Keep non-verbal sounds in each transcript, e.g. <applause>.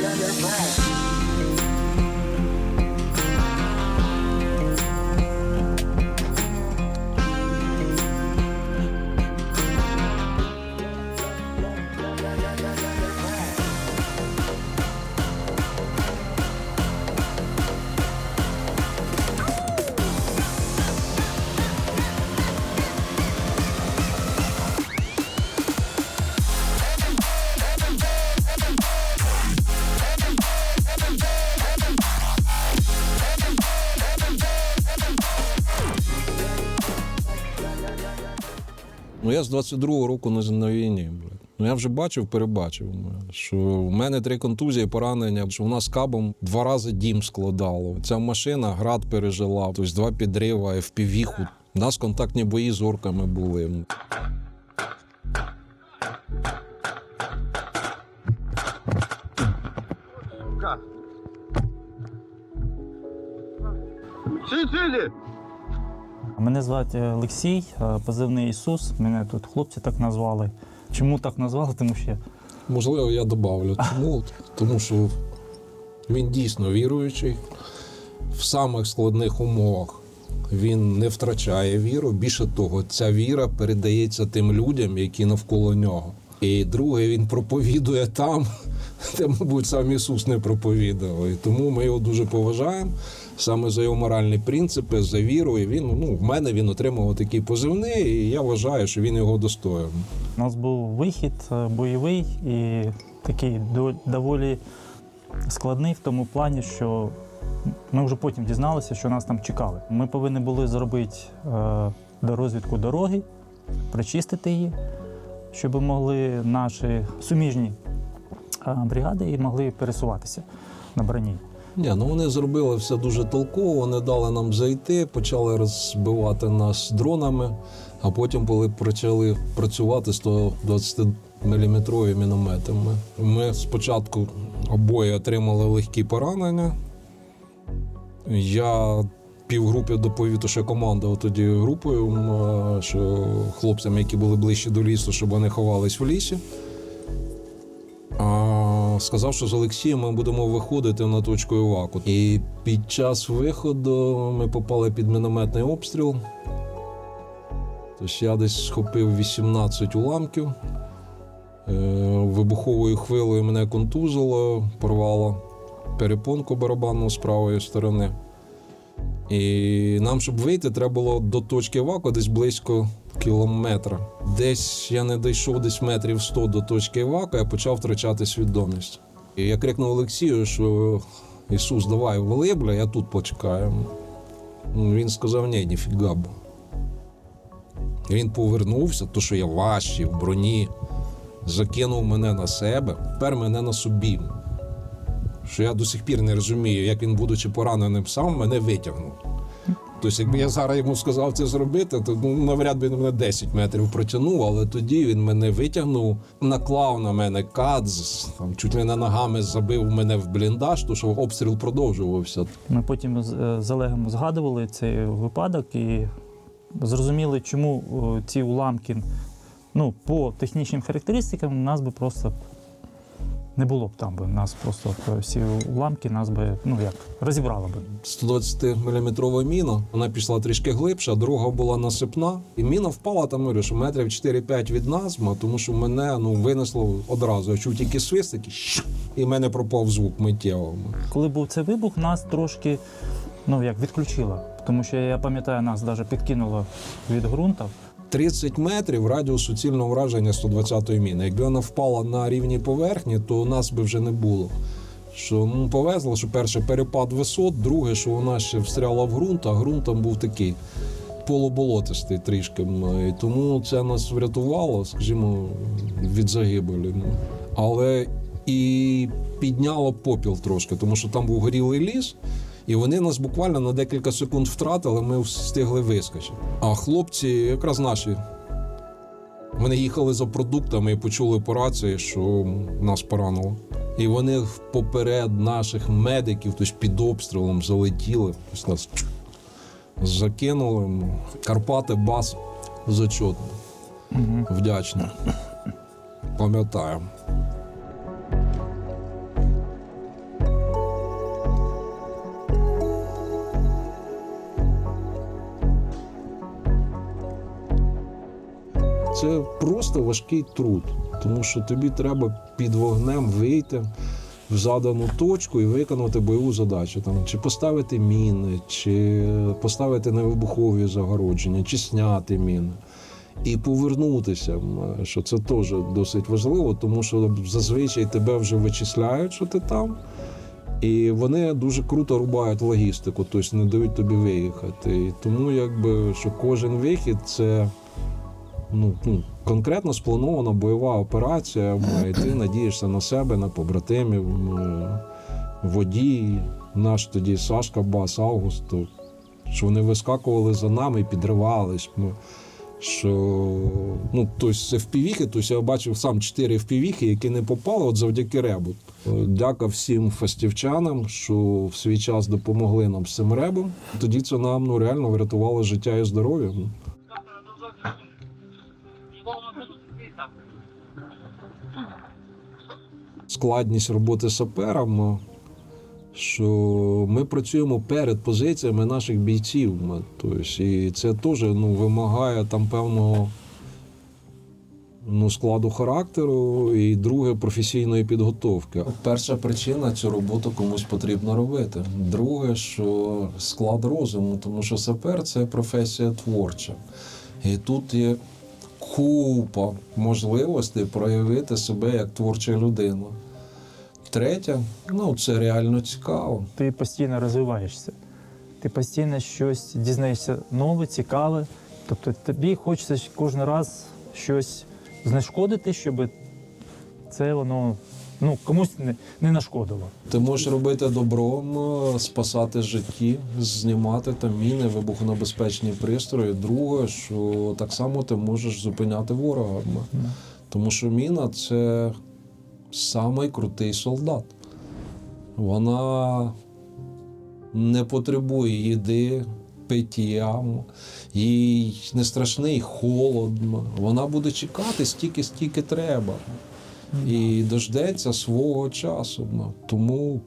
love, love. Ну я з 22-го року на, на війні. блядь. Ну я вже бачив, перебачив, що в мене три контузії, поранення, що у нас кабом два рази дім складало. Ця машина град пережила, тобто два підрива, FPV-ху. У нас контактні бої з орками були. Мене звати Олексій, е, позивний Ісус. Мене тут хлопці так назвали. Чому так назвали? Тому що Можливо, я добавлю. Чому? Тому що він дійсно віруючий в самих складних умовах. Він не втрачає віру. Більше того, ця віра передається тим людям, які навколо нього. І друге, він проповідує там, <laughs> де, мабуть, сам Ісус не проповідував. І тому ми його дуже поважаємо саме за його моральні принципи, за віру. І він ну, в мене він отримав такий позивний, і я вважаю, що він його достоїв. у нас був вихід е, бойовий і такий до- доволі складний в тому плані, що ми вже потім дізналися, що нас там чекали. Ми повинні були зробити е, до розвідку дороги, прочистити її, щоб могли наші суміжні е, бригади і могли пересуватися на броні. Ні, ну вони зробили все дуже толково. Вони дали нам зайти, почали розбивати нас дронами, а потім коли почали працювати 120 мм мінометами. Ми спочатку обоє отримали легкі поранення. Я півгрупі доповів, що командував тоді групою, що хлопцям, які були ближче до лісу, щоб вони ховались в лісі. А, сказав, що з Олексієм ми будемо виходити на точку Іваку. І під час виходу ми попали під мінометний обстріл. Тож я десь схопив 18 уламків. Е, Вибуховою хвилею мене контузило, порвало перепонку барабанну з правої сторони. І нам, щоб вийти, треба було до точки Іваку десь близько кілометра. Десь я не дійшов десь метрів 100 до точки Іваку, я почав втрачати свідомість. І я крикнув Олексію, що Ісус, давай вали, бля, я тут почекаю. Ну, Він сказав, ні, ніфіга. бо». Він повернувся, то що я важчий в броні, закинув мене на себе, тепер мене на собі. Що я до сих пір не розумію, як він, будучи пораненим сам, мене витягнув. Тобто, якби я зараз йому сказав це зробити, то ну, навряд би він мене 10 метрів протягнув, але тоді він мене витягнув, наклав на мене кат, з- там, чуть ли не ногами забив мене в бліндаж, то що обстріл продовжувався. Ми потім з е, Олегом згадували цей випадок і зрозуміли, чому е, ці уламки ну, по технічним характеристикам нас би просто не було б там. Би. Нас просто е, всі уламки нас би ну як розібрали би. 120-мм міна, вона пішла трішки глибше, а друга була насипна. І міна впала там, говорю, що метрів 4-5 від нас, тому що мене ну, винесло одразу. Я чув тільки свист, такий, і в мене пропав звук миттєво. Коли був цей вибух, нас трошки ну, як відключило. Тому що я пам'ятаю, нас навіть підкинуло від ґрунту. 30 метрів радіус суцільного враження 120-ї міни. Якби вона впала на рівні поверхні, то нас би вже не було. Що ну, повезло, що перше перепад висот, друге, що вона ще встряла в ґрунт, а ґрунт там був такий полуболотистий трішки. І тому це нас врятувало, скажімо, від загибелі. Ну. Але і підняло попіл трошки, тому що там був горілий ліс. І вони нас буквально на декілька секунд втратили, ми встигли вискочити. А хлопці, якраз наші, вони їхали за продуктами і почули по рації, що нас поранило. І вони поперед наших медиків, тобто під обстрілом залетіли, тобто нас закинули. Карпати, бас зачетно. Угу. Вдячний. Пам'ятаю. Це просто важкий труд, тому що тобі треба під вогнем вийти в задану точку і виконати бойову задачу. Там, чи поставити міни, чи поставити невибухові загородження, чи зняти міни. І повернутися, що це теж досить важливо, тому що зазвичай тебе вже вичисляють, що ти там. І вони дуже круто рубають логістику, тобто не дають тобі виїхати. І тому, якби що кожен вихід це ну, ну, конкретно спланована бойова операція, і ти надієшся на себе, на побратимів, м, водій, наш тоді Сашка Бас, Август, що вони вискакували за нами і підривались. Ми, що ну, тобто це впівіхи, тобто я бачив сам чотири впівіхи, які не попали от завдяки ребу. Дяка всім фастівчанам, що в свій час допомогли нам з цим ребом. Тоді це нам ну, реально врятувало життя і здоров'я. Складність роботи сапером, що ми працюємо перед позиціями наших бійців. Тобто, і це теж ну, вимагає там певного ну, складу характеру і друге професійної підготовки. Перша причина цю роботу комусь потрібно робити. Друге, що склад розуму, тому що сапер це професія творча. І тут є купа можливостей проявити себе як творча людина. Третє, ну це реально цікаво. Ти постійно розвиваєшся. Ти постійно щось дізнаєшся нове, цікаве. Тобто тобі хочеться кожен раз щось знешкодити, щоб це воно ну, комусь не, не нашкодило. Ти можеш робити добром, е, спасати житті, знімати там міни, вибухонебезпечні пристрої. Друге, що так само ти можеш зупиняти ворога. Тому що міна це самий крутий солдат. Вона не потребує їди, пиття, їй не страшний холод. Вона буде чекати стільки, стільки треба. І дождеться свого часу. Тому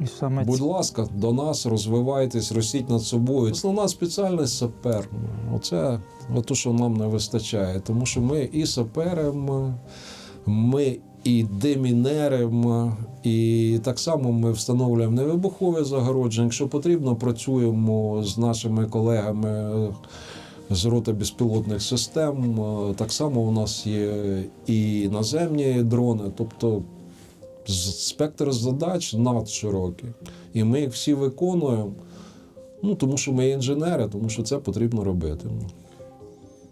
І саме Будь ці- ласка, до нас розвивайтесь, ростіть над собою. Основна спеціальність сапер. Оце те, що нам не вистачає. Тому що ми і саперимо, ми і демінеримо, і так само ми встановлюємо невибухове загородження. Якщо потрібно, працюємо з нашими колегами. З роти безпілотних систем. Так само у нас є і наземні дрони, тобто спектр задач надширокий. І ми їх всі виконуємо, ну, тому що ми інженери, тому що це потрібно робити.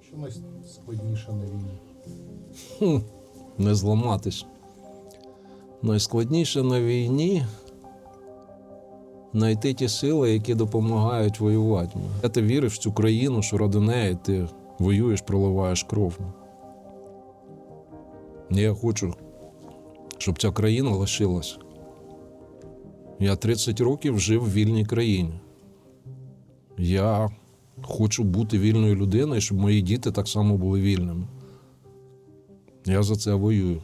Що найскладніше на війні? Не зламатись. Найскладніше на війні знайти ті сили, які допомагають воювати. Я ти віриш в цю країну, що ради неї ти воюєш, проливаєш кров. Я хочу, щоб ця країна лишилась. Я 30 років жив в вільній країні. Я хочу бути вільною людиною, щоб мої діти так само були вільними. Я за це воюю.